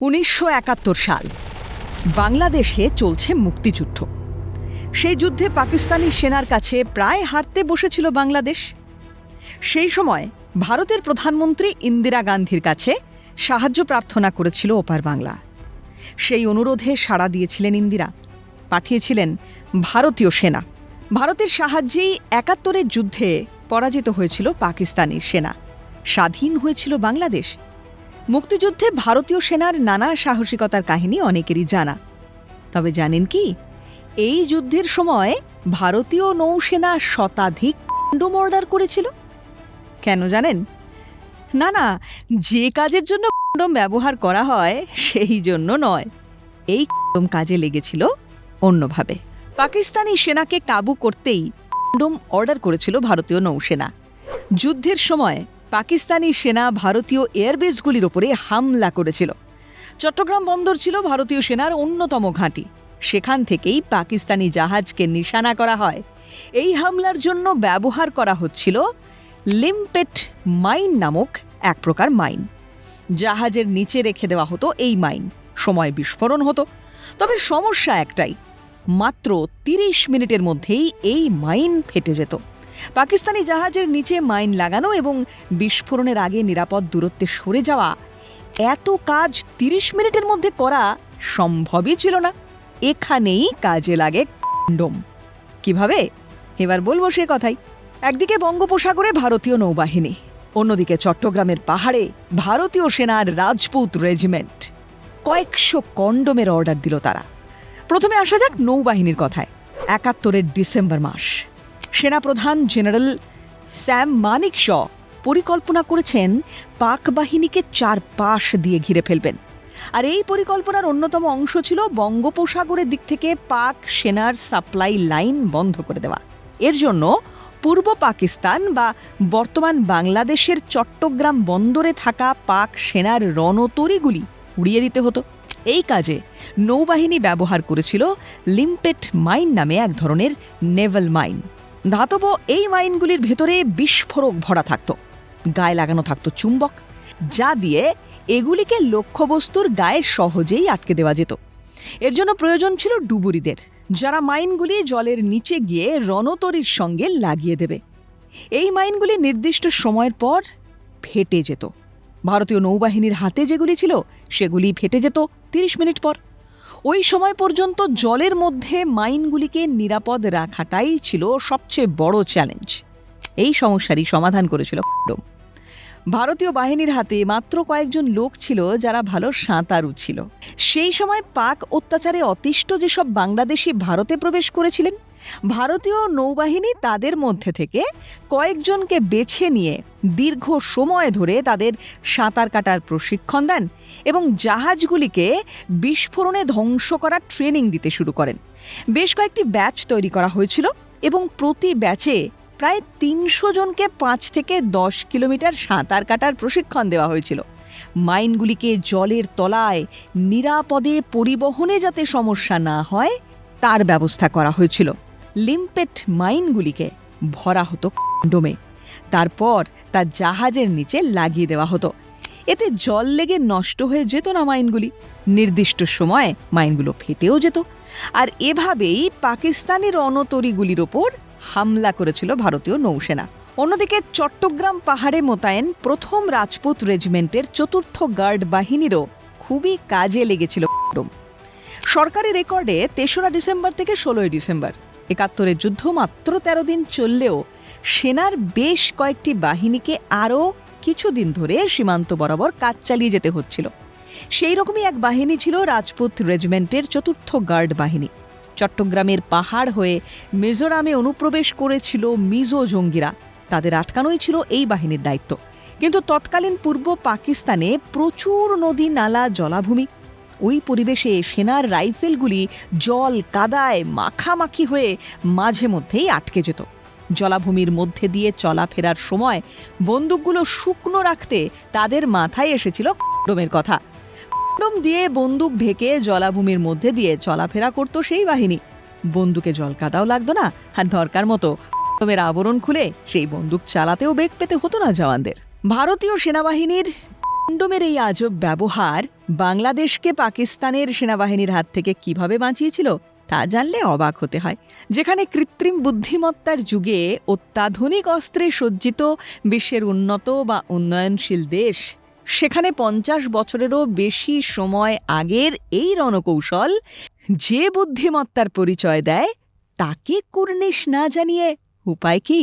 উনিশশো একাত্তর সাল, বাংলাদেশে চলছে মুক্তিযুদ্ধ। সেই যুদ্ধে পাকিস্তানি সেনার কাছে প্রায় হারতে বসেছিল বাংলাদেশ। সেই সময় ভারতের প্রধানমন্ত্রী ইন্দিরা গান্ধীর কাছে সাহায্য প্রার্থনা করেছিল ওপার বাংলা। সেই অনুরোধে সাড়া দিয়েছিলেন ইন্দিরা। পাঠিয়েছিলেন ভারতীয় সেনা। ভারতের সাহায্যেই একাত্তরের যুদ্ধে পরাজিত হয়েছিল পাকিস্তানি সেনা। স্বাধীন হয়েছিল বাংলাদেশ। মুক্তিযুদ্ধে ভারতীয় সেনার নানা সাহসিকতার কাহিনী অনেকেরই জানা। তবে জানেন কি? এই যুদ্ধের সময় ভারতীয় নৌসেনা শতাধিক কন্ডোম অর্ডার করেছিল। কেন জানেন? না না, যে কাজের জন্য কন্ডোম ব্যবহার করা হয়, সেই জন্য নয়। এই কন্ডোম কাজে লেগেছিল অন্যভাবে। পাকিস্তানি সেনাকে কাবু করতেই কন্ডোম অর্ডার করেছিল ভারতীয় নৌসেনা। যুদ্ধের সময় পাকিস্তানি সেনা ভারতীয় এয়ারবেসগুলির ওপরে হামলা করেছিল। চট্টগ্রাম বন্দর ছিল ভারতীয় সেনার অন্যতম ঘাঁটি। সেখান থেকেই পাকিস্তানি জাহাজকে নিশানা করা হয়। এই হামলার জন্য ব্যবহার করা হচ্ছিল লিম্পেট মাইন নামক এক প্রকার মাইন। জাহাজের নিচে রেখে দেওয়া হতো এই মাইন। সময় বিস্ফোরণ হতো। তবে সমস্যা একটাই, মাত্র তিরিশ মিনিটের মধ্যেই এই মাইন ফেটে যেত। পাকিস্তানি জাহাজের নিচে মাইন লাগানো এবং বিস্ফোরণের আগে নিরাপদ দূরত্বে সরে যাওয়া। এত কাজ তিরিশ মিনিটের মধ্যে করা সম্ভবই ছিল না। এখানেই কাজে লাগে কন্ডোম। কীভাবে? এবার বলব সে কথাই। একদিকে বঙ্গোপসাগরে ভারতীয় নৌবাহিনী, অন্যদিকে চট্টগ্রামের পাহাড়ে ভারতীয় সেনার রাজপুত রেজিমেন্ট। কয়েকশো কন্ডোমের অর্ডার দিল তারা। প্রথমে আসা যাক নৌবাহিনীর কথায়। একাত্তরের ডিসেম্বর মাস। সেনাপ্রধান জেনারেল স্যাম মানিক শ পরিকল্পনা করেছেন পাক বাহিনীকে চার পাশ দিয়ে ঘিরে ফেলবেন। আর এই পরিকল্পনার অন্যতম অংশ ছিল বঙ্গোপসাগরের দিক থেকে পাক সেনার সাপ্লাই লাইন বন্ধ করে দেওয়া। এর জন্য পূর্ব পাকিস্তান বা বর্তমান বাংলাদেশের চট্টগ্রাম বন্দরে থাকা পাক সেনার রণতরীগুলি উড়িয়ে দিতে হতো। এই কাজে নৌবাহিনী ব্যবহার করেছিল লিম্পেট মাইন নামে এক ধরনের নেভাল মাইন। ধাতব এই মাইনগুলির ভেতরে বিস্ফোরক ভরা থাকত। গায়ে লাগানো থাকতো চুম্বক, যা দিয়ে এগুলিকে লক্ষ্যবস্তুর গায়ে সহজেই আটকে দেওয়া যেত। এর জন্য প্রয়োজন ছিল ডুবুরিদের, যারা মাইনগুলি জলের নিচে গিয়ে রণতরীর সঙ্গে লাগিয়ে দেবে। এই মাইনগুলি নির্দিষ্ট সময়ের পর ফেটে যেত। ভারতীয় নৌবাহিনীর হাতে যেগুলি ছিল, সেগুলি ফেটে যেত তিরিশ মিনিট পর। ওই সময় পর্যন্ত জলের মধ্যে মাইনগুলিকে নিরাপদ রাখাটাই ছিল সবচেয়ে বড় চ্যালেঞ্জ। এই সমস্যারই সমাধান করেছিল ভারতীয় বাহিনীর হাতে মাত্র কয়েকজন লোক ছিল যারা ভালো সাঁতারু ছিল। সেই সময় পাক অত্যাচারে অতিষ্ঠ যেসব বাংলাদেশি ভারতে প্রবেশ করেছিলেন ভারতীয় নৌবাহিনী তাদের মধ্যে থেকে কয়েকজনকে বেছে নিয়ে দীর্ঘ সময় ধরে তাদের সাঁতার কাটার প্রশিক্ষণ দেন এবং জাহাজগুলিকে বিস্ফোরণে ধ্বংস করার ট্রেনিং দিতে শুরু করেন। বেশ কয়েকটি ব্যাচ তৈরি করা হয়েছিল এবং প্রতি ব্যাচে প্রায় তিনশো জনকে পাঁচ থেকে দশ কিলোমিটার সাঁতার কাটার প্রশিক্ষণ দেওয়া হয়েছিল। মাইনগুলিকে জলের তলায় নিরাপদে পরিবহনে যাতে সমস্যা না হয়, তার ব্যবস্থা করা হয়েছিল। লিম্পেট মাইনগুলিকে ভরা হতো ডোমে তারপর তা জাহাজের নিচে লাগিয়ে দেওয়া হতো। এতে জল লেগে নষ্ট হয়ে যেত না মাইনগুলি। নির্দিষ্ট সময়ে মাইনগুলো ফেটেও যেত। আর এভাবেই পাকিস্তানি রণতরীগুলির ওপর হামলা করেছিল ভারতীয় নৌসেনা। অন্যদিকে চট্টগ্রাম পাহাড়ে মোতায়েন প্রথম রাজপুত রেজিমেন্টের চতুর্থ গার্ড বাহিনীরও খুবই কাজে লেগেছিল সরকারি রেকর্ডে তেসরা ডিসেম্বর থেকে ষোলোই ডিসেম্বর। একাত্তরের যুদ্ধ মাত্র তেরো দিন চললেও সেনার বেশ কয়েকটি বাহিনীকে আরও কিছুদিন ধরে সীমান্ত বরাবর কাজ চালিয়ে যেতে হচ্ছিল। সেই রকমই এক বাহিনী ছিল রাজপুত রেজিমেন্টের চতুর্থ গার্ড বাহিনী। চট্টগ্রামের পাহাড় হয়ে মিজোরামে অনুপ্রবেশ করেছিল মিজো জঙ্গিরা। তাদের আটকানোই ছিল এই বাহিনীর দায়িত্ব। কিন্তু তৎকালীন পূর্ব পাকিস্তানে প্রচুর নদী, নালা, জলাভূমি ওই পরিবেশে সেনার রাইফেলগুলি জল কাদায় মাখামাখি হয়ে মাঝে মধ্যেই আটকে যেত। জলাভূমির মধ্যে দিয়ে চলাফেরার সময় বন্দুকগুলো শুকনো রাখতে তাদের মাথায় এসেছিল কন্ডোমের কথা। কন্ডোম দিয়ে বন্দুক ঢেকে জলাভূমির মধ্যে দিয়ে চলাফেরা করতো সেই বাহিনী। বন্দুকে জল কাদাও লাগতো না, আর দরকার মতো কন্ডোমের আবরণ খুলে সেই বন্দুক চালাতেও বেগ পেতে হতো না জওয়ানদের। ভারতীয় সেনাবাহিনীর কন্ডোমের এই আজব ব্যবহার বাংলাদেশকে পাকিস্তানের সেনাবাহিনীর হাত থেকে কীভাবে বাঁচিয়েছিল তা জানলে অবাক হতে হয়। যেখানে কৃত্রিম বুদ্ধিমত্তার যুগে অত্যাধুনিক অস্ত্রে সজ্জিত বিশ্বের উন্নত বা উন্নয়নশীল দেশ, সেখানে পঞ্চাশ বছরেরও বেশি সময় আগের এই রণকৌশল যে বুদ্ধিমত্তার পরিচয় দেয়, তাকে কুর্নিশ না জানিয়ে উপায় কি?